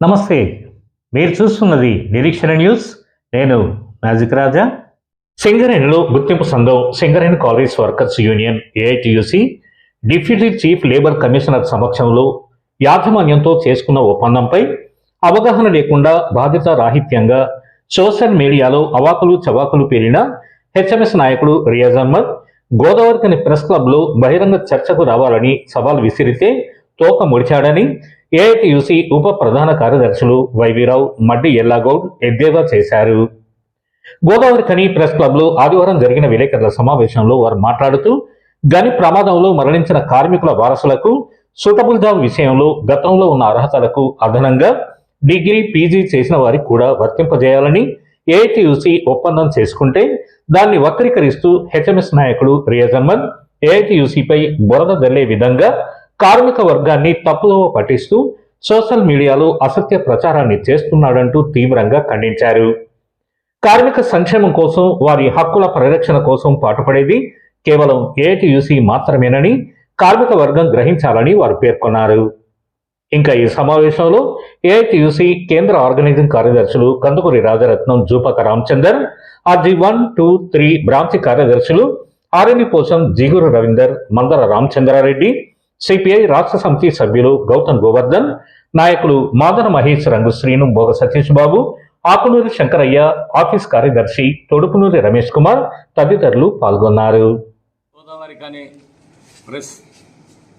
నమస్తే మీరు చూస్తున్నది నిరీక్షణ న్యూస్. నేను మ్యాజిక్ రాజా. సింగరేణిలో గుర్తింపు సంఘం Singareni college workers union AITUC deputy chief labour commissioner సమక్షంలో యాజమాన్యంతో చేసుకున్న ఒప్పందంపై అవగాహన లేకుండా బాధ్యత రాహిత్యంగా సోషల్ మీడియాలో అవాకులు చవాకులు పేలిన హెచ్ఎంఎస్ నాయకుడు రియాజ్ అహ్మద్ గోదావరికని ప్రెస్ క్లబ్లో బహిరంగ చర్చకు రావాలని సవాల్ విసిరితే తోక ముడిచాడని ఏఐటియుసి ఉప ప్రధాన కార్యదర్శులు వైవీరావు మడ్డి ఎల్లాగౌడ్ ఎద్దేవా చేశారు. గోదావరి ఖని ప్రెస్ క్లబ్లో ఆదివారం జరిగిన విలేకరుల సమావేశంలో వారు మాట్లాడుతూ గని ప్రమాదంలో మరణించిన కార్మికుల వారసులకు సూటబుల్ జాబ్ విషయంలో గతంలో ఉన్న అర్హతలకు అదనంగా డిగ్రీ పీజీ చేసిన వారికి కూడా వర్తింపజేయాలని ఏఐటియుసి ఒప్పందం చేసుకుంటే దాన్ని వక్రీకరిస్తూ హెచ్ఎంఎస్ నాయకుడు రియాజ్ ఏఐటియుసిపై బురద జల్లే విధంగా కార్మిక వర్గాన్ని తప్పుదోవ పట్టిస్తూ సోషల్ మీడియాలో అసత్య ప్రచారాన్ని చేస్తున్నాడంటూ తీవ్రంగా ఖండించారు. కార్మిక సంక్షేమం కోసం వారి హక్కుల పరిరక్షణ కోసం పాటుపడేది కేవలం ఏటీయూసీ మాత్రమేనని కార్మిక వర్గం గ్రహించాలని వారు పేర్కొన్నారు. ఇంకా ఈ సమావేశంలో ఏఐటియుసి కేంద్ర ఆర్గనైజింగ్ కార్యదర్శులు Kandukuri Rajaratnam Jupaka Ramachandar RG one two three branch కార్యదర్శులు ఆర్ఎండి పోషం జిగురు రవీందర్ మందర రామచంద్రారెడ్డి సిపిఐ రాష్ట్ర సమితి సభ్యులు గౌతమ్ గోవర్ధన్ నాయకులు మాదన మహేష్ రంగు శ్రీను భోగ సతీష్ బాబు ఆకునూరి శంకరయ్య ఆఫీస్ కార్యదర్శి తొడుపునూరి రమేష్ కుమార్ తదితరులు పాల్గొన్నారు. గోదావరి కానీ ప్రెస్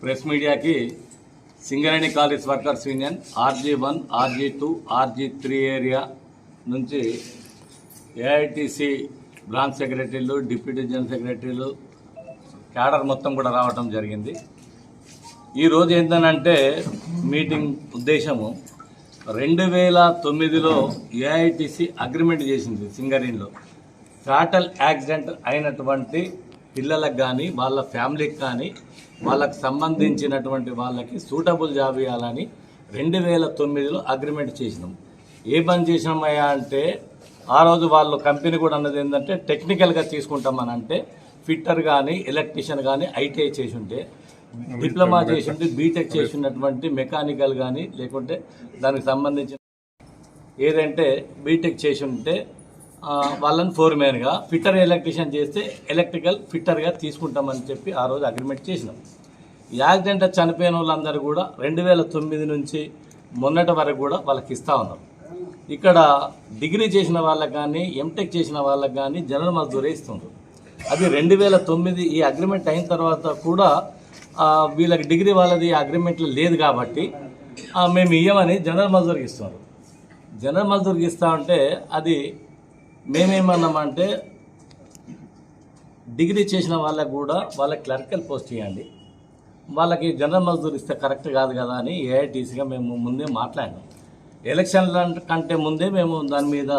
ప్రెస్ మీడియాకి Singareni college workers union RG one RG two RG three area నుంచి ఏఐటిసి బ్రాంచ్ సెక్రటరీలు డిప్యూటీ జనరల్ సెక్రటరీలు క్యాడర్ మొత్తం కూడా రావడం జరిగింది. ఈరోజు ఏంటనంటే మీటింగ్ ఉద్దేశము రెండు వేల తొమ్మిదిలో ఏఐటిసి అగ్రిమెంట్ చేసింది సింగరేణిలో. ఫ్యాటల్ యాక్సిడెంట్ అయినటువంటి పిల్లలకు కానీ వాళ్ళ ఫ్యామిలీకి కానీ వాళ్ళకి సంబంధించినటువంటి వాళ్ళకి సూటబుల్ జాబ్ ఇవ్వాలని రెండు వేల తొమ్మిదిలో అగ్రిమెంట్ చేసినాం. ఏ పని చేసినామయ్యా అంటే ఆ రోజు వాళ్ళు కంపెనీ కూడా అన్నది ఏంటంటే టెక్నికల్గా తీసుకుంటామని అంటే ఫిట్టర్ కానీ ఎలక్ట్రీషియన్ కానీ ఐటీఐ చేసి ఉంటే డిప్లొమా చేసి ఉంటే బీటెక్ చేసి ఉన్నటువంటి మెకానికల్ కానీ లేకుంటే దానికి సంబంధించిన ఏదంటే బీటెక్ చేసి ఉంటే వాళ్ళని ఫోర్ మ్యాన్గా ఫిట్టర్ ఎలక్ట్రీషియన్ చేస్తే ఎలక్ట్రికల్ ఫిట్టర్గా తీసుకుంటామని చెప్పి ఆ రోజు అగ్రిమెంట్ చేసినాం. ఈ యాక్సిడెంట్ చనిపోయిన వాళ్ళందరూ కూడా రెండు వేల తొమ్మిది నుంచి మొన్నటి వరకు కూడా వాళ్ళకి ఇస్తూ ఉన్నారు ఇక్కడ డిగ్రీ చేసిన వాళ్ళకి కానీ ఎంటెక్ చేసిన వాళ్ళకి కానీ జనరల్ మజ్దూరే ఇస్తున్నారు అది రెండు వేల తొమ్మిది ఈ అగ్రిమెంట్ అయిన తర్వాత కూడా వీళ్ళకి డిగ్రీ వాళ్ళది అగ్రిమెంట్లో లేదు కాబట్టి మేము ఇయ్యమని జనరల్ మజ్దూర్కి ఇస్తున్నారు జనరల్ మజ్దూర్కి ఇస్తా ఉంటే అది మేమేమన్నామంటే డిగ్రీ చేసిన వాళ్ళకు కూడా వాళ్ళకి క్లర్కల్ పోస్ట్ ఇవ్వండి వాళ్ళకి జనరల్ మజ్దూర్ ఇస్తే కరెక్ట్ కాదు కదా అని ఏఐటీసీగా మేము ముందే మాట్లాడినాం. ఎలక్షన్ల కంటే ముందే మేము దాని మీద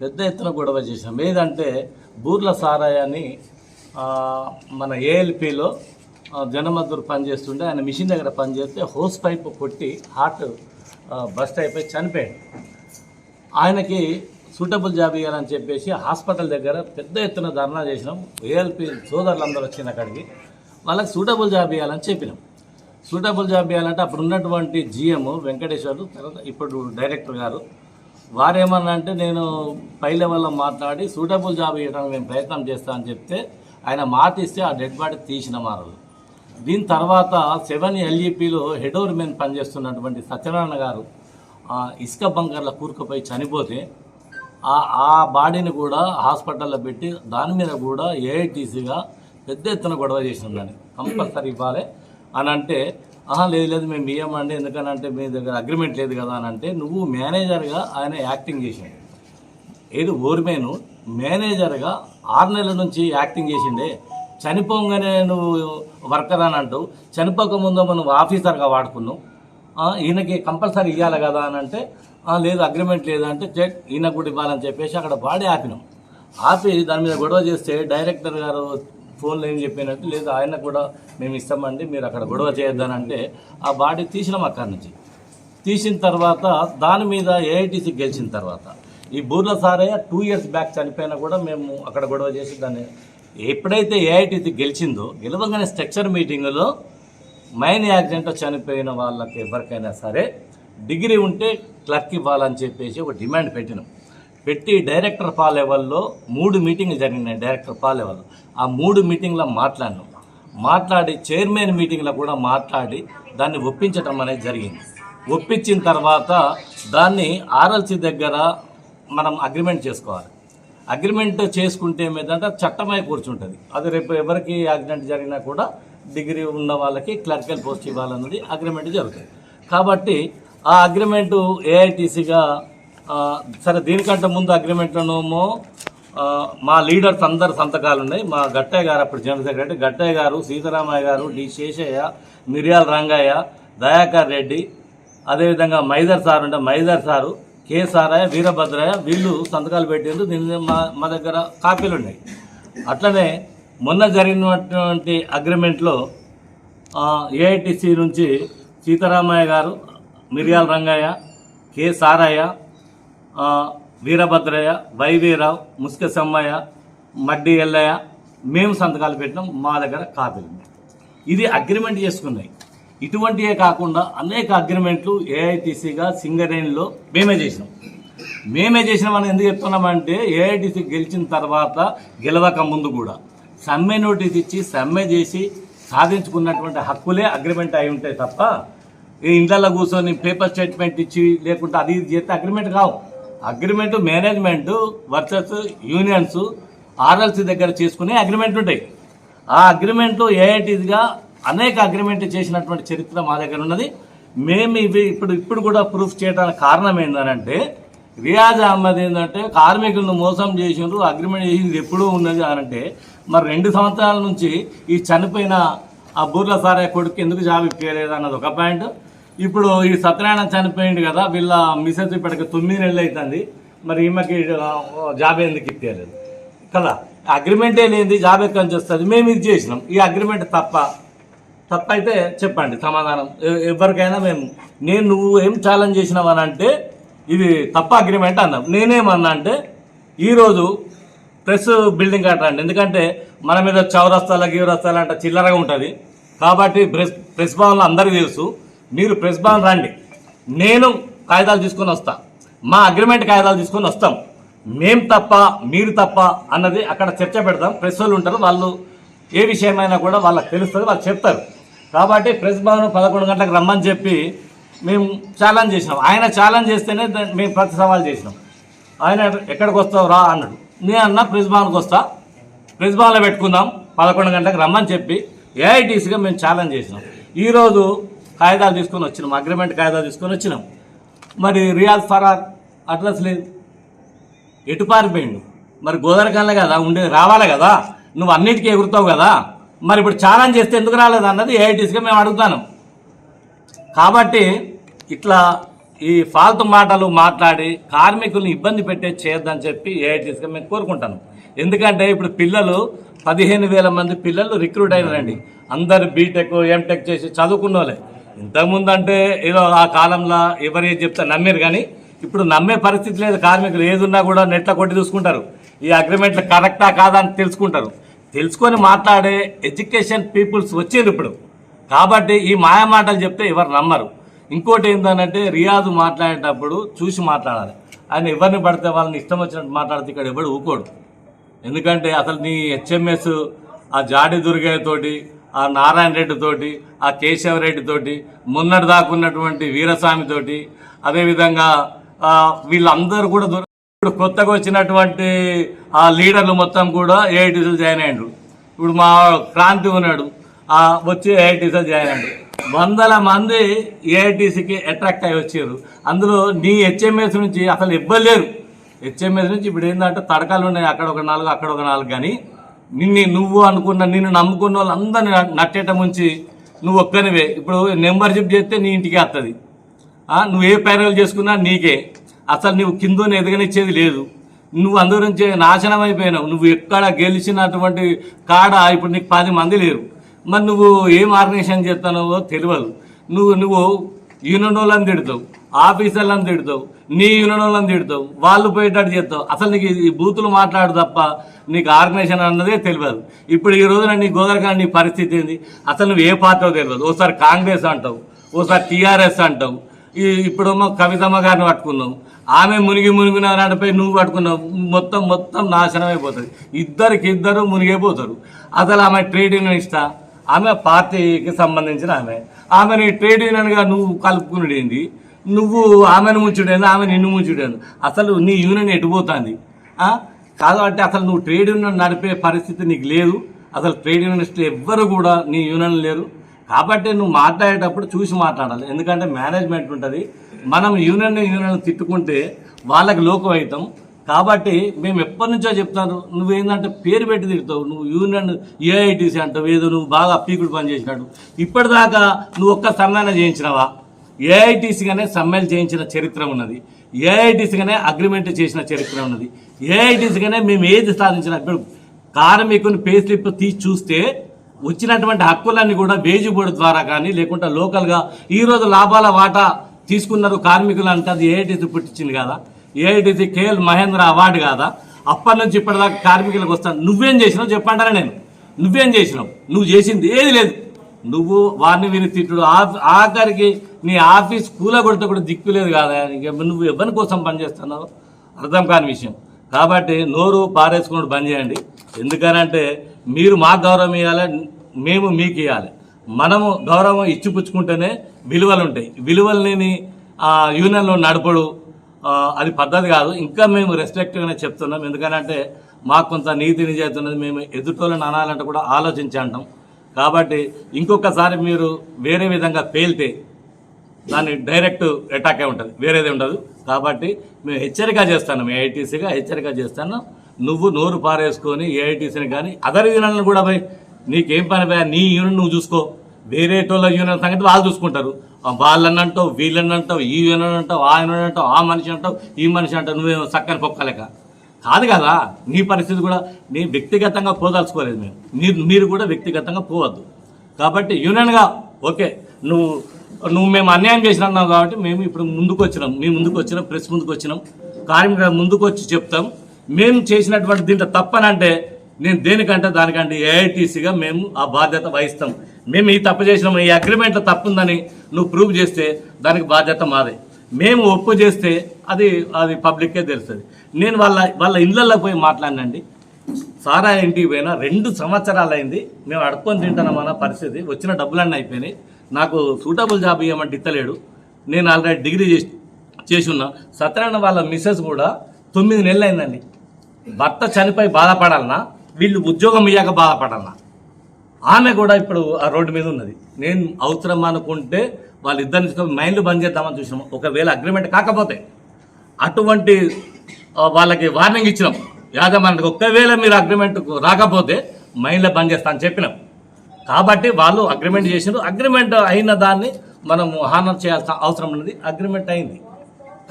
పెద్ద ఎత్తున గొడవ చేసాం ఏదంటే బూర్ల సారాయాన్ని మన ఏఎల్పిలో జనమద్దూరు పనిచేస్తుండే ఆయన మిషన్ దగ్గర పనిచేస్తే హోస్ పైప్ కొట్టి హార్ట్ బస్ట్ అయిపోయి చనిపోయాడు. ఆయనకి సూటబుల్ జాబ్ ఇవ్వాలని చెప్పేసి హాస్పిటల్ దగ్గర పెద్ద ఎత్తున ధర్నా చేసినాం. ఏఎల్పి సోదరులందరూ వచ్చిన అక్కడికి వాళ్ళకి సూటబుల్ జాబ్ ఇవ్వాలని చెప్పినాం. సూటబుల్ జాబ్ ఇవ్వాలంటే అప్పుడు ఉన్నటువంటి జిఎం వెంకటేశ్వరు తర్వాత ఇప్పుడు డైరెక్టర్ గారు వారేమన్నా అంటే నేను పై లెవెల్లో మాట్లాడి సూటబుల్ జాబ్ ఇవ్వడానికి మేము ప్రయత్నం చేస్తామని చెప్తే ఆయన మాట ఇస్తే ఆ డెడ్ బాడీ తీసిన మారలు దీని తర్వాత సెవెన్ ఎల్ఈపిలో హెడ్ ఓవర్ మెన్ పనిచేస్తున్నటువంటి సత్యనారాయణ గారు ఇసుక బంకర్ల కూరుకుపోయి చనిపోతే ఆ ఆ బాడీని కూడా హాస్పిటల్లో పెట్టి దాని మీద కూడా ఏఐటీసీగా పెద్ద ఎత్తున గొడవ చేసినాం దాన్ని కంపల్సరీ ఇవ్వాలి అని అంటే ఆహా లేదు లేదు మేము ఇవ్వమండి ఎందుకనంటే మీ దగ్గర అగ్రిమెంట్ లేదు కదా అని అంటే నువ్వు మేనేజర్గా ఆయన యాక్టింగ్ చేసాడు. ఏది ఓర్మేను మేనేజర్గా ఆరు నెలల నుంచి యాక్టింగ్ చేసిండే. చనిపోగానే నువ్వు వర్కర్ అని అంటూ చనిపోక ముందు మనం ఆఫీసర్గా వాడుకున్నావు. ఈయనకి కంపల్సరీ ఇవ్వాలి కదా అని అంటే లేదు అగ్రిమెంట్ లేదంటే అంటే కూడా ఇవ్వాలని చెప్పేసి అక్కడ బాడీ ఆపినాం. ఆపి దాని మీద గొడవ చేస్తే డైరెక్టర్ గారు ఫోన్లో ఏం చెప్పినట్టు లేదు ఆయన కూడా మేము ఇస్తామండి మీరు అక్కడ గొడవ చేయొద్దనంటే ఆ బాడీ తీసినాం అక్కడి నుంచి. తీసిన తర్వాత దాని మీద ఏఐటీసీ గెలిచిన తర్వాత ఈ Boorla Sarayya two years back చనిపోయినా కూడా మేము అక్కడ గొడవ చేసి దాన్ని ఎప్పుడైతే ఏఐటీసీ గెలిచిందో గెలవగానే స్ట్రక్చర్ మీటింగులో మైన్ యాక్సిడెంట్లో చనిపోయిన వాళ్ళకి ఎవరికైనా సరే డిగ్రీ ఉంటే క్లర్క్ ఇవ్వాలని చెప్పేసి ఒక డిమాండ్ పెట్టినాం. పెట్టి డైరెక్టర్ పా లెవెల్లో మూడు మీటింగ్లు జరిగినాయి డైరెక్టర్ పా లెవెల్లో. ఆ మూడు మీటింగ్లో మాట్లాడినాం. మాట్లాడి చైర్మన్ మీటింగ్లో కూడా మాట్లాడి దాన్ని ఒప్పించడం అనేది జరిగింది. ఒప్పించిన తర్వాత దాన్ని ఆర్ఎల్సీ దగ్గర మనం అగ్రిమెంట్ చేసుకోవాలి. అగ్రిమెంట్ చేసుకుంటే ఏమైందంటే చట్టమై కూర్చుంటుంది. అది రేపు ఎవరికి యాక్సిడెంట్ జరిగినా కూడా డిగ్రీ ఉన్న వాళ్ళకి క్లర్కల్ పోస్ట్ ఇవ్వాలన్నది అగ్రిమెంట్ జరుగుతుంది. కాబట్టి ఆ అగ్రిమెంటు ఏఐటీసీగా సరే దీనికంటే ముందు అగ్రిమెంట్లోనేమో మా లీడర్స్ అందరు సంతకాలు ఉన్నాయి. మా గట్టయ్య గారు అప్పుడు జనరల్ సెక్రటరీ గట్టయ్య గారు సీతారామయ్య గారు డి శేషయ్య మిర్యాల రంగయ్య దయాకర్ రెడ్డి అదేవిధంగా మైదర్ సార్ ఉంటే మైదర్ సారు కె వీరభద్రయ్య వీళ్ళు సంతకాలు పెట్టేందుకు దీని మా మా దగ్గర కాపీలు ఉన్నాయి. అట్లనే మొన్న జరిగినటువంటి అగ్రిమెంట్లో ఏఐటిసి నుంచి సీతారామయ్య గారు మిర్యాల రంగయ్య కె సారయ్య వీరభద్రయ్య వైవీరావు ముస్క సమ్మయ్య మడ్డి ఎల్లయ్య మేము సంతకాలు పెట్టినాం. మా దగ్గర కాపీలు ఇది అగ్రిమెంట్ చేసుకున్నాయి. ఇటువంటివే కాకుండా అనేక అగ్రిమెంట్లు ఏఐటీసీగా సింగరేణిలో మేమే చేసినాం. మేమే చేసినామని ఎందుకు చెప్తున్నామంటే ఏఐటీసీ గెలిచిన తర్వాత గెలవక ముందు కూడా సమ్మె నోటీస్ ఇచ్చి సమ్మె చేసి సాధించుకున్నటువంటి హక్కులే అగ్రిమెంట్ అయి ఉంటాయి తప్ప ఇండ్లలో కూర్చొని పేపర్ స్టేట్మెంట్ ఇచ్చి లేకుంటే అది ఇది చేస్తే అగ్రిమెంట్ కావు. Agreement management versus unions RLC దగ్గర చేసుకునే అగ్రిమెంట్ ఉంటాయి. ఆ అగ్రిమెంట్ ఏఐటీగా అనేక అగ్రిమెంట్ చేసినటువంటి చరిత్ర మా దగ్గర ఉన్నది. మేము ఇవి ఇప్పుడు ఇప్పుడు కూడా ప్రూఫ్ చేయడానికి కారణం ఏంటంటే రియాజ్ అహ్మద్ ఏంటంటే కార్మికులను మోసం చేసిండ్రు అగ్రిమెంట్ చేసింది ఎప్పుడూ ఉన్నది అనంటే మరి రెండు సంవత్సరాల నుంచి ఈ చనిపోయిన ఆ బూర్ల సారే కొడుకు ఎందుకు జాబ్ ఇప్పలేదు అన్నది ఒక పాయింట్ ఇప్పుడు ఈ సత్యనారాయణ చనిపోయింది కదా వీళ్ళ మిసెస్ ఇప్పటికి తొమ్మిది నెలలు అవుతుంది మరి ఈమెకి జాబ్ ఎందుకు ఇప్పలేదు కదా? అగ్రిమెంటే లేనిది జాబ్ ఎక్కడి నుంచి వస్తుంది? మేము ఇది చేసినాం. ఈ అగ్రిమెంట్ తప్ప తప్పైతే చెప్పండి సమాధానం. ఎవరికైనా మేము నేను నువ్వు ఏం ఛాలెంజ్ చేసినావు అని అంటే ఇది తప్ప అగ్రిమెంట్ అన్నాం. నేనేమన్నా అంటే ఈరోజు ప్రెస్ బిల్డింగ్ కట్టండి. ఎందుకంటే మన మీద చౌరస్తాల గీవరస్తాలు అంటే చిల్లరగా ఉంటుంది. కాబట్టి ప్రెస్ ప్రెస్ భవన్లో అందరికీ తెలుసు మీరు ప్రెస్ భవన్ రండి. నేను కాగితాలు తీసుకొని వస్తా. మా అగ్రిమెంట్ కాగితాలు తీసుకొని వస్తాం. మేం తప్ప మీరు తప్ప అన్నది అక్కడ చర్చ పెడతాం. ప్రెస్ వాళ్ళు ఉంటారు వాళ్ళు ఏ విషయమైనా కూడా వాళ్ళకి తెలుస్తుంది వాళ్ళు చెప్తారు. కాబట్టి ప్రెస్ భవన్ పదకొండు గంటలకు రమ్మని చెప్పి మేము ఛాలెంజ్ చేసినాం. ఆయన ఛాలెంజ్ చేస్తేనే మేము ప్రతి సవాల్ చేసినాం. ఆయన ఎక్కడికి వస్తావు రా అన్నాడు. నేను అన్న ప్రెస్ భవన్కి వస్తా. ప్రెస్ భవన్లో పెట్టుకుందాం. పదకొండు గంటలకు రమ్మని చెప్పి ఏఐటీసీగా మేము ఛాలెంజ్ చేసినాం. ఈరోజు కాగితాలు తీసుకొని వచ్చినాం. అగ్రిమెంట్ కాగితాలు తీసుకొని వచ్చినాం. మరి రియాజ్ ఫరార్ అడ్రస్ లేదు. ఎటు పారిపోయిండు? మరి గోదరకాలే కదా ఉండే రావాలి కదా? నువ్వు అన్నిటికీ ఎగురుతావు కదా? మరి ఇప్పుడు ఛాలెంజ్ చేస్తే ఎందుకు రాలేదు అన్నది ఏఐటీసీగా మేము అడుగుతాను. కాబట్టి ఇట్లా ఈ ఫాల్తు మాటలు మాట్లాడి కార్మికుల్ని ఇబ్బంది పెట్టే చేయొద్దని చెప్పి ఏఐటీసీగా మేము కోరుకుంటాను. ఎందుకంటే ఇప్పుడు పిల్లలు పదిహేను వేల మంది పిల్లలు రిక్రూట్ అయినారండి. అందరు బీటెక్ ఎంటెక్ చేసి చదువుకున్న వాళ్ళే. ఇంతకుముందు అంటే ఏదో ఆ కాలంలో ఎవరు ఏది చెప్తే నమ్మారు కానీ ఇప్పుడు నమ్మే పరిస్థితి లేదు. కార్మికులు ఏదున్నా కూడా నెట్లో కొట్టి చూసుకుంటారు. ఈ అగ్రిమెంట్లు కరెక్టా కాదా అని తెలుసుకుంటారు. తెలుసుకొని మాట్లాడే ఎడ్యుకేషన్ పీపుల్స్ వచ్చారు ఇప్పుడు. కాబట్టి ఈ మాయ మాటలు చెప్తే ఎవరు నమ్మరు. ఇంకోటి ఏంటంటే రియాజు మాట్లాడేటప్పుడు చూసి మాట్లాడాలి. ఆయన ఎవరిని పడితే వాళ్ళని ఇష్టం వచ్చినట్టు మాట్లాడితే ఇక్కడ ఎవడు ఊకోడు. ఎందుకంటే అసలు నీ హెచ్ఎంఎస్ ఆ జాడి దుర్గయ్యతోటి ఆ నారాయణ రెడ్డితోటి ఆ కేశవ రెడ్డితోటి మొన్నటి దాకా ఉన్నటువంటి వీరస్వామితోటి అదేవిధంగా వీళ్ళందరూ కూడా దొర- ఇప్పుడు కొత్తగా వచ్చినటువంటి ఆ లీడర్లు మొత్తం కూడా ఏఐటీసీలు జాయిన్ అయ్యాడు ఇప్పుడు మా క్రాంతి ఉన్నాడు. ఆ వచ్చి ఏఐటీసీలో జాయిన్ అయ్యాడు వందల మంది ఏఐటీసీకి అట్రాక్ట్ అయ్యి వచ్చారు. అందులో నీ హెచ్ఎంఎస్ నుంచి అసలు ఇవ్వలేరు హెచ్ఎంఎస్ నుంచి ఇప్పుడు ఏంటంటే తడకాలు ఉన్నాయి. అక్కడ ఒక నాలుగు అక్కడ ఒక నాలుగు కానీ నిన్ను నువ్వు అనుకున్న నిన్ను నమ్ముకున్న వాళ్ళందరినీ నట్టేట ముంచి నువ్వు ఒక్కనివే. ఇప్పుడు మెంబర్షిప్ చేస్తే నీ ఇంటికి వస్తుంది నువ్వు ఏ పేరోలు చేసుకున్నా నీకే. అసలు నువ్వు కింద ఎదగనిచ్చేది లేదు. నువ్వు అందరి నుంచి నాశనం అయిపోయినావు. నువ్వు ఎక్కడ గెలిచినటువంటి కాడ ఇప్పుడు నీకు పది మంది లేరు. మరి నువ్వు ఏం ఆర్గనైజేషన్ చేస్తానో తెలియదు. నువ్వు నువ్వు యూనియన్ వాళ్ళని తిడతావు ఆఫీసర్లను తిడతావు నీ యూనియన్ వాళ్ళని తిడతావు వాళ్ళు పోయేటట్టు చేస్తావు. అసలు నీకు ఈ బూతులు మాట్లాడు తప్ప నీకు ఆర్గనైజేషన్ అన్నదే తెలియదు. ఇప్పుడు ఈ రోజున నీ గోదరకాండ నీ పరిస్థితి ఏంది? అసలు నువ్వు ఏ పార్టీ తెలియదు. ఓసారి కాంగ్రెస్ అంటావు ఓసారి టీఆర్ఎస్ అంటావు. ఈ ఇప్పుడేమో కవితమ్మ గారిని పట్టుకున్నావు. ఆమె మునిగి మునిగిన నడిపై నువ్వు పట్టుకున్నావు. మొత్తం మొత్తం నాశనం అయిపోతుంది. ఇద్దరికి ఇద్దరు మునిగిపోతారు. అసలు ఆమె ట్రేడ్ యూనియన్ ఇష్ట ఆమె పార్టీకి సంబంధించిన ఆమె. ఆమెని ట్రేడ్ యూనియన్గా నువ్వు కలుపుకునేది నువ్వు ఆమెను ముంచుడేంది ఆమె నిన్ను ముంచుడేంది? అసలు నీ యూనియన్ ఎటుపోతుంది కాబట్టి అసలు నువ్వు ట్రేడ్ యూనియన్ నడిపే పరిస్థితి నీకు లేదు. అసలు ట్రేడ్ యూనియనిస్టులు ఎవ్వరు కూడా నీ యూనియన్ లేరు. కాబట్టి నువ్వు మాట్లాడేటప్పుడు చూసి మాట్లాడాలి. ఎందుకంటే మేనేజ్మెంట్ ఉంటుంది. మనం యూనియన్ యూనియన్ తిట్టుకుంటే వాళ్ళకి లోకం అవుతాం. కాబట్టి మేము ఎప్పటి నుంచో చెప్తాను నువ్వేందంటే పేరు పెట్టి తిడతావు. నువ్వు యూనియన్ ఏఐటీసీ అంటావు. ఏదో నువ్వు బాగా పీకుడు పని చేసినాడు. ఇప్పటిదాకా నువ్వు ఒక్క సమ్మెన చేయించినావా? ఏఐటీసీగానే సమ్మెలు చేయించిన చరిత్ర ఉన్నది. ఏఐటీసీగానే అగ్రిమెంట్ చేసిన చరిత్ర ఉన్నది. ఏఐటీసీగానే మేము ఏది సాధించిన ఇప్పుడు కార్మికుని పే స్లిప్ తీసి చూస్తే వచ్చినటువంటి హక్కులన్నీ కూడా వేజీ బోర్డు ద్వారా కానీ లేకుంటే లోకల్గా ఈరోజు లాభాల వాటా తీసుకున్నారు కార్మికులు అంటే అది ఏఐటీసీ పుట్టించింది కదా. ఏఐటీసీ కేఎల్ మహేంద్ర అవార్డు కాదా? అప్పటి నుంచి ఇప్పటిదాకా కార్మికులకు వస్తాను. నువ్వేం చేసినావు? చెప్పంటారా నేను? నువ్వేం చేసినావు? నువ్వు చేసింది ఏది లేదు. నువ్వు వారిని విని తిట్టుడు. ఆ- ఆఖరికి నీ ఆఫీస్ కూల కొడితే కూడా దిక్కు లేదు కదా. నువ్వు ఎవరి కోసం పనిచేస్తున్నావు? అర్థం కాని విషయం. కాబట్టి నోరు పారేసుకున్నట్టు బంద్ చేయండి. ఎందుకనంటే మీరు మాకు గౌరవం ఇవ్వాలి మేము మీకు ఇవ్వాలి మనము గౌరవం ఇచ్చిపుచ్చుకుంటేనే విలువలు ఉంటాయి విలువలు లేని యూనియన్లో నడపడు అది పద్ధతి కాదు. ఇంకా మేము రెస్పెక్ట్గానే చెప్తున్నాం. ఎందుకనంటే మాకు కొంత నీతి నిజాయితీ ఉన్నది. మేము ఎదుటోళ్ళని అనాలంటే కూడా ఆలోచించి అంటాం కాబట్టి ఇంకొకసారి మీరు వేరే విధంగా పేలితే దాన్ని డైరెక్ట్ అటాకే ఉంటుంది. వేరేది ఉండదు. కాబట్టి మేము హెచ్చరిక చేస్తాను ఏఐటీసీగా హెచ్చరిక చేస్తాను. నువ్వు నోరు పారేసుకొని ఏఐటీసీని కానీ అదర్ యూనియన్లు కూడా పోయి నీకేం పని పోయా నీ యూనియన్ నువ్వు చూసుకో. వేరే టోళ్ళ యూనియన్ సంగతి వాళ్ళు చూసుకుంటారు. ఆ వాళ్ళన్నంటావు వీళ్ళన్నంటావు ఈ యూనియన్ అంటావు ఆ యూనియన్ అంటావు ఆ మనిషి అంటావు ఈ మనిషి అంటావు నువ్వేమో చక్కని పొక్కలేక. కాదు కదా నీ పరిస్థితి కూడా నీ వ్యక్తిగతంగా పోదలుచుకోలేదు మేము. మీరు మీరు కూడా వ్యక్తిగతంగా పోవద్దు. కాబట్టి యూనియన్గా ఓకే నువ్వు నువ్వు మేము అన్యాయం చేసినావు కాబట్టి మేము ఇప్పుడు ముందుకు వచ్చినాం. మేము ముందుకు వచ్చినాం ప్రెస్ ముందుకు వచ్చినాం. కార్మికుల ముందుకు వచ్చి చెప్తాం. మేము చేసినటువంటి దీంట్లో తప్పనంటే నేను దేనికంటే దానికంటే ఏఐటీసీగా మేము ఆ బాధ్యత వహిస్తాం. మేము ఈ తప్పు చేసినాం ఈ అగ్రిమెంట్లో తప్పు ఉందని నువ్వు ప్రూవ్ చేస్తే దానికి బాధ్యత మాదే. మేము ఒప్పు చేస్తే అది అది పబ్లిక్కే తెలుస్తుంది. నేను వాళ్ళ వాళ్ళ ఇళ్ళల్లో పోయి మాట్లాడినండి. సారా ఇంటికి పోయినా రెండు సంవత్సరాలు అయింది మేము అడుక్కొని తింటున్నామన్న పరిస్థితి. వచ్చిన డబ్బులన్నీ అయిపోయినాయి. నాకు సూటబుల్ జాబ్ ఇవ్వమంటే ఇత్తలేడు. నేను ఆల్రెడీ డిగ్రీ చేసి చేసి ఉన్నా సత్యనారాయణ వాళ్ళ మిస్సెస్ కూడా తొమ్మిది నెలలు అయిందండి భర్త చనిపోయి బాధపడాలన్నా వీళ్ళు ఉద్యోగం ఇయ్యాక బాధపడాలన్నా. ఆమె కూడా ఇప్పుడు ఆ రోడ్డు మీద ఉన్నది. నేను అవసరం అనుకుంటే వాళ్ళిద్దరిని మైండ్లు బంద్ చేద్దామని చూసినాం. ఒకవేళ అగ్రిమెంట్ కాకపోతే అటువంటి వాళ్ళకి వార్నింగ్ ఇచ్చినాం. యాజమాన్యానికి ఒకవేళ మీరు అగ్రిమెంట్ రాకపోతే మైండ్లో బంద్ చేస్తా అని చెప్పినాం. కాబట్టి వాళ్ళు అగ్రిమెంట్ చేసినారు అగ్రిమెంట్ అయిన దాన్ని మనం హానర్ చేయాల్సిన అవసరం ఉన్నది. అగ్రిమెంట్ అయింది.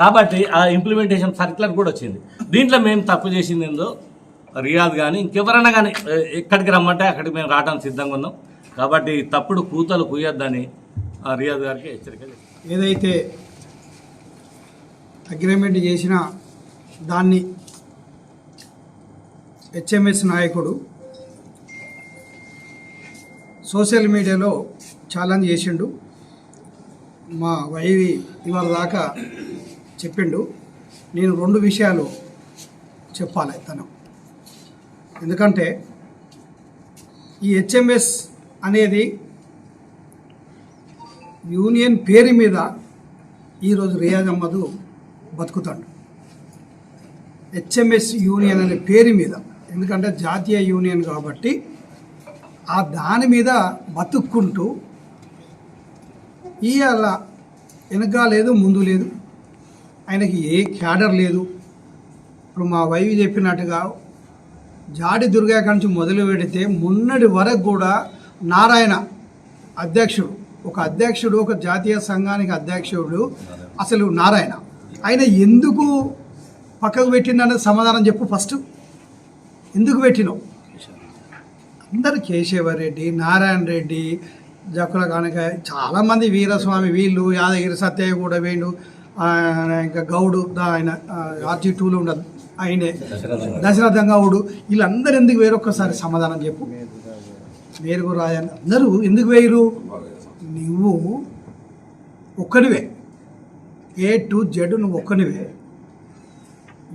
కాబట్టి ఆ ఇంప్లిమెంటేషన్ సర్క్యులర్ కూడా వచ్చింది. దీంట్లో మేము తప్పు చేసింది ఏందో రియాద్ కానీ ఇంకెవరైనా కానీ ఎక్కడికి రమ్మంటే అక్కడికి మేము రావడానికి సిద్ధంగా ఉన్నాం. కాబట్టి తప్పుడు కూతలు కూయొద్దని ఆ రియాద్ గారికి హెచ్చరిక ఏదైతే అగ్రిమెంట్ చేసిన దాన్ని హెచ్ఎంఎస్ నాయకుడు సోషల్ మీడియాలో ఛాలెంజ్ చేసిండు. మా వైవి ఇవాళ దాకా చెప్పిండు. నేను రెండు విషయాలు చెప్పాలి తను. ఎందుకంటే ఈ హెచ్ఎంఎస్ అనేది యూనియన్ పేరు మీద ఈరోజు రియాజ్ అహ్మద్ బతుకుతాడు. హెచ్ఎంఎస్ యూనియన్ అనే పేరు మీద. ఎందుకంటే జాతీయ యూనియన్ కాబట్టి ఆ దాని మీద బతుక్కుంటూ ఇవాళ వెనక లేదు ముందు లేదు. ఆయనకి ఏ క్యాడర్ లేదు. ఇప్పుడు మా వైవి చెప్పినట్టుగా జాడి దుర్గా నుంచి మొదలు పెడితే మొన్నటి వరకు కూడా నారాయణ అధ్యక్షుడు ఒక అధ్యక్షుడు ఒక జాతీయ సంఘానికి అధ్యక్షుడు అసలు నారాయణ. ఆయన ఎందుకు పక్కకు పెట్టిండనేది సమాధానం చెప్పు ఫస్ట్. ఎందుకు పెట్టినావు అందరు కేశవరెడ్డి నారాయణ రెడ్డి జక్కుల కనుక చాలామంది వీరస్వామి వీళ్ళు యాదగిరి సత్యయ్య కూడా ఆ, ఇంకా గౌడు ఆయన ఆర్జీ టూలో ఉండదు ఆయనే దశరథ గౌడు వీళ్ళందరూ ఎందుకు వేరొక్కసారి సమాధానం చెప్పు? మేరుగు రాజన్ అందరూ ఎందుకు వేయరు? నువ్వు ఒక్కడివే. ఏ టు జెడ్ నువ్వు ఒక్కనివే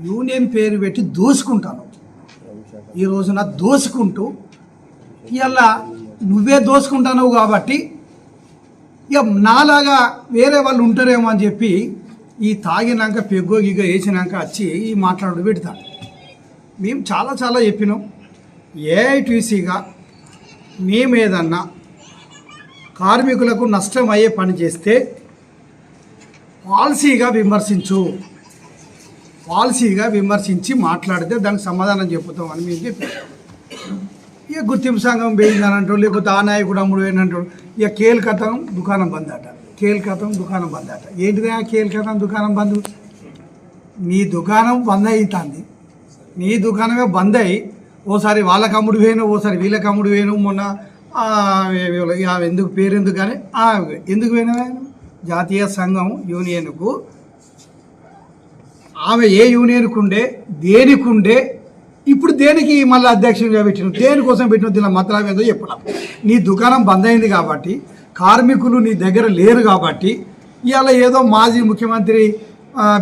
యూనియన్ పేరు పెట్టి దోసుకుంటాను. ఈ రోజున దోసుకుంటూ ఇలా నువ్వే దోసుకుంటున్నావు కాబట్టి ఇక నాలాగా వేరే వాళ్ళు ఉంటారేమో అని చెప్పి ఈ తాగినాక పెగ్గో గిగ్గో వేసినాక వచ్చి ఈ మాట్లాడు పెడతాడు మేము చాలా చాలా చెప్పినాం. ఏఐటీసీగా మేము ఏదన్నా కార్మికులకు నష్టం అయ్యే పని చేస్తే పాలసీగా విమర్శించు. పాలసీగా విమర్శించి మాట్లాడితే దానికి సమాధానం చెప్పుతాం అని మేము చెప్పాము ఇక గుర్తింపు సంఘం పోయిందని అంటారు లేకపోతే ఆ నాయకుడు అమ్ముడు పోయిందంటాడు ఇక కేల్ కథం దుకాణం బంద్ అట కేల్ కథం దుకాణం బంద్ అట ఏంటిదా కేల్ కథం దుకాణం బంద్? నీ దుకాణం బంద్ అవుతుంది నీ దుకాణమే బంద్ అయ్యి ఓసారి వాళ్ళకి అమ్ముడు వేయను ఓసారి వీళ్ళకి అమ్ముడు వేయను మొన్న ఎందుకు పేరు ఎందుకు కానీ ఎందుకు పోయినా జాతీయ సంఘం యూనియన్కు. ఆమె ఏ యూనియన్కు ఉండే దేనికి ఉండే ఇప్పుడు దేనికి మళ్ళీ అధ్యక్షుడిగా పెట్టిన దేనికోసం పెట్టిన దీని మతలాభం ఏదో చెప్పడం నీ దుకాణం బంద్ అయింది కాబట్టి కార్మికులు నీ దగ్గర లేరు కాబట్టి ఇవాళ ఏదో మాజీ ముఖ్యమంత్రి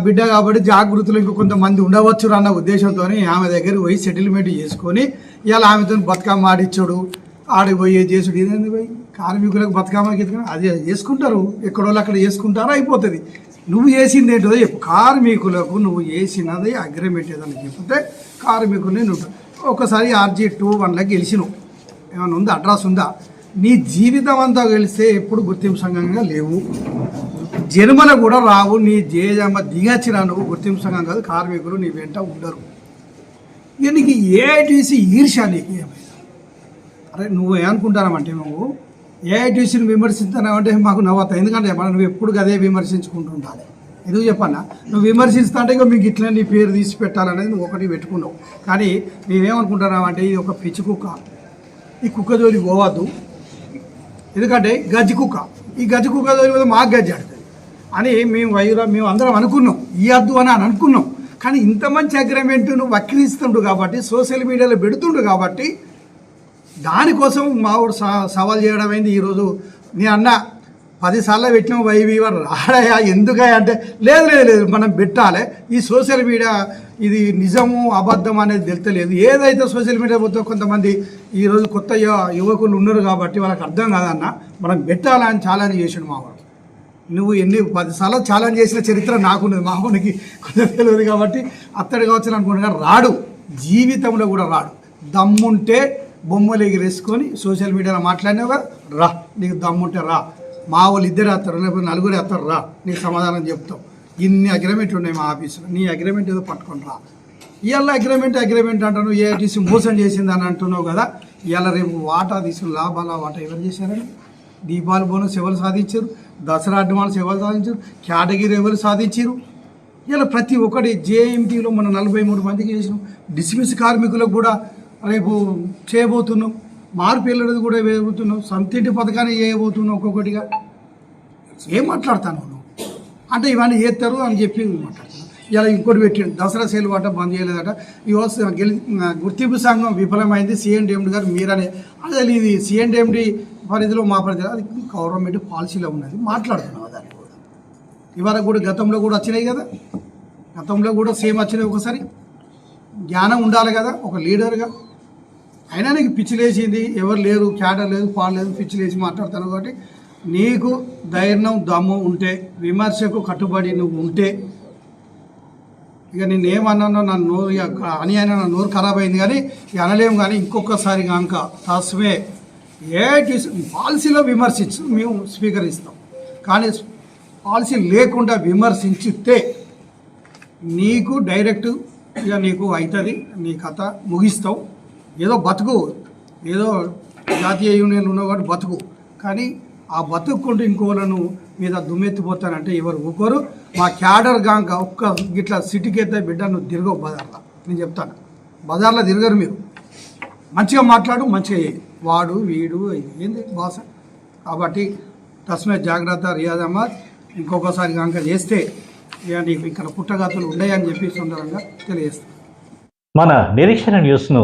బిడ్డ కాబట్టి జాగృతులు ఇంకో కొంతమంది ఉండవచ్చు అన్న ఉద్దేశంతో ఆమె దగ్గర పోయి సెటిల్మెంట్ చేసుకొని ఇవాళ ఆమెతో బతుకమ్మ ఆడిచ్చాడు. ఆడికి పోయి చేసుడు? ఇదేంది పోయి? కార్మికులకు బతుకమ్మ ఎత్తుకుని అది చేసుకుంటారు. ఎక్కడో అక్కడ చేసుకుంటారో అయిపోతుంది. నువ్వు చేసింది ఏంటో చెప్పు. కార్మికులకు నువ్వు చేసినది అగ్రిమెంట్ ఏదైనా చెప్తే కార్మికుని నువ్వు ఒకసారి ఆర్జీ టూ వన్లో గెలిచినావు. ఏమైనా ఉందా? అడ్రస్ ఉందా? నీ జీవితం అంతా గెలిస్తే ఎప్పుడు గుర్తింపు సంఘంగా లేవు. జన్మల కూడా రావు. నీ జేజమ్మ దిగచ్చినా నువ్వు గుర్తింపు సంఘం కాదు కార్మికులు నీ వెంట ఉండరు. ఇక నీకు ఏఐటీసీ ఈర్ష నీకు ఏమైనా? అరే నువ్వు ఏమనుకుంటానంటే నువ్వు ఏఐటీసీని విమర్శిస్తున్నావంటే మాకు నవ్వుతాయి ఎందుకంటే మనం నువ్వు ఎప్పుడు అదే విమర్శించుకుంటుండాలి ఎందుకు చెప్పన్నా? నువ్వు విమర్శిస్తా అంటే ఇక మీకు ఇట్లా నీ పేరు తీసి పెట్టాలనేది నువ్వు ఒకటి పెట్టుకున్నావు. కానీ మేమేమనుకుంటున్నామంటే ఇది ఒక పిచ్చి కుక్క. ఈ కుక్క జోలి పోవద్దు. ఎందుకంటే గజ్జి కుక్క. ఈ గజ్జి కుక్క జోలి పోతే మాకు గజ్జి ఆడుతుంది. అని మేము వైరా మేము అందరం అనుకున్నాం. ఇవ్వద్దు అని అని అనుకున్నాం. కానీ ఇంత మంచి అగ్రిమెంట్ నువ్వు వక్రీస్తుండు కాబట్టి సోషల్ మీడియాలో పెడుతుండు కాబట్టి దానికోసం మావాడు సవాల్ చేయడం అయింది ఈరోజు నీ అన్న పదిసార్లు పెట్టిన వైవీవర్ రాడయా ఎందుకయ్యా అంటే లేదు లేదు లేదు మనం పెట్టాలి. ఈ సోషల్ మీడియా ఇది నిజము అబద్ధం అనేది తెలుతలేదు. ఏదైతే సోషల్ మీడియా పోతే కొంతమంది ఈరోజు కొత్త యువకులు ఉన్నారు కాబట్టి వాళ్ళకి అర్థం కాదన్న మనం పెట్టాలని ఛాలెంజ్ చేసాడు మావాడు నువ్వు ఎన్ని పదిసార్లు ఛాలెంజ్ చేసిన చరిత్ర నాకున్నది. మామూనికి కొంచెం తెలియదు కాబట్టి అత్తడి కావచ్చు అనుకుంటున్నా రాడు. జీవితంలో కూడా రాడు. దమ్ముంటే బొమ్మలు ఎగిరేసుకొని సోషల్ మీడియాలో మాట్లాడినావు కదా రా నీకు దమ్ముంటే రా. మా వాళ్ళు ఇద్దరు వస్తారు లేకపోతే నలుగురు వస్తారు రా నీకు సమాధానం చెప్తాం. ఇన్ని అగ్రిమెంట్లు ఉన్నాయి మా ఆఫీసులో నీ అగ్రిమెంట్ ఏదో పట్టుకొని రా. ఇవాళ అగ్రిమెంట్ అగ్రిమెంట్ అంటాను ఏఐటీసీ మోసం చేసింది అని అంటున్నావు కదా ఇవాళ రేపు వాటా తీసుకుని లాభాల వాటా ఎవరు చేశారని దీపావళి బోనస్ ఎవరు సాధించారు దసరా అడ్వాన్స్ ఎవరు సాధించారు కేటగిరీ ఎవరు సాధించారు. ఇలా ప్రతి ఒక్కటి జేఎంటీలో మనం నలభై మూడు మందికి చేసినాం. డిస్మిస్ కార్మికులకు కూడా రేపు చేయబోతున్నాం. మార్పు వెళ్ళడం కూడా వేయబోతున్నావు సొంతింటి పథకాన్ని వేయబోతున్నావు ఒక్కొక్కటిగా? ఏం మాట్లాడతాను నువ్వు? అంటే ఇవన్నీ చేస్తారు అని చెప్పి మాట్లాడుతున్నాను ఇలా ఇంకోటి పెట్టిండు. దసరా సేల్ వాట బంద్ చేయలేదట. ఇవాళ గెలి గుర్తింపు సంఘం విఫలమైంది. సిఎండిఎండి గారు మీరనే. అసలు ఇది సిఎండిఎండి పరిధిలో మా పరిధిలో అది గవర్నమెంట్ పాలసీలో ఉన్నది. మాట్లాడుతున్నాం దాన్ని కూడా? ఇవాళ కూడా గతంలో కూడా వచ్చినాయి కదా? గతంలో కూడా సేమ్ వచ్చినాయి ఒకసారి. జ్ఞానం ఉండాలి కదా ఒక లీడర్గా. అయినా నీకు పిచ్చి లేచింది ఎవరు లేరు క్యాడర్ లేదు పాలు లేదు పిచ్చి లేచి మాట్లాడతాను కాబట్టి నీకు ధైర్యం దమ్ము ఉంటే విమర్శకు కట్టుబడి నువ్వు ఉంటే ఇక నేను ఏమన్నానో నా నోరు ఇక అని అయినా నా నోరు ఖరాబ్ అయింది కానీ ఇక అనలేము కానీ ఇంకొకసారి కనుక తస్మే ఏ పాలసీలో విమర్శించు మేము స్వీకరిస్తాం. కానీ పాలసీ లేకుండా విమర్శించితే నీకు డైరెక్ట్ ఇక నీకు అవుతుంది నీ కథ ముగిస్తావు. ఏదో బతుకు ఏదో జాతీయ యూనియన్ ఉన్నవాడు బతుకు. కానీ ఆ బతుక్కుంటూ ఇంకోళ్ళను మీద దుమ్మెత్తిపోతానంటే ఎవరు ఊకోరు. మా క్యాడర్ గాంక ఒక్క గిట్లా సిటీకి అయితే బిడ్డ నువ్వు తిరగవు బజార్లో. నేను చెప్తాను. బజార్లో తిరగరు మీరు. మంచిగా మాట్లాడు మంచిగా చేయి వాడు వీడు ఏంది భాష కాబట్టి తస్మే జాగ్రత్త రియాజ్ అహ్మద్. ఇంకొకసారి కనుక చేస్తే ఇక్కడ పుట్టగతులు ఉన్నాయని చెప్పి సందర్భంగా తెలియజేస్తాను మన నిరీక్షణ న్యూస్ను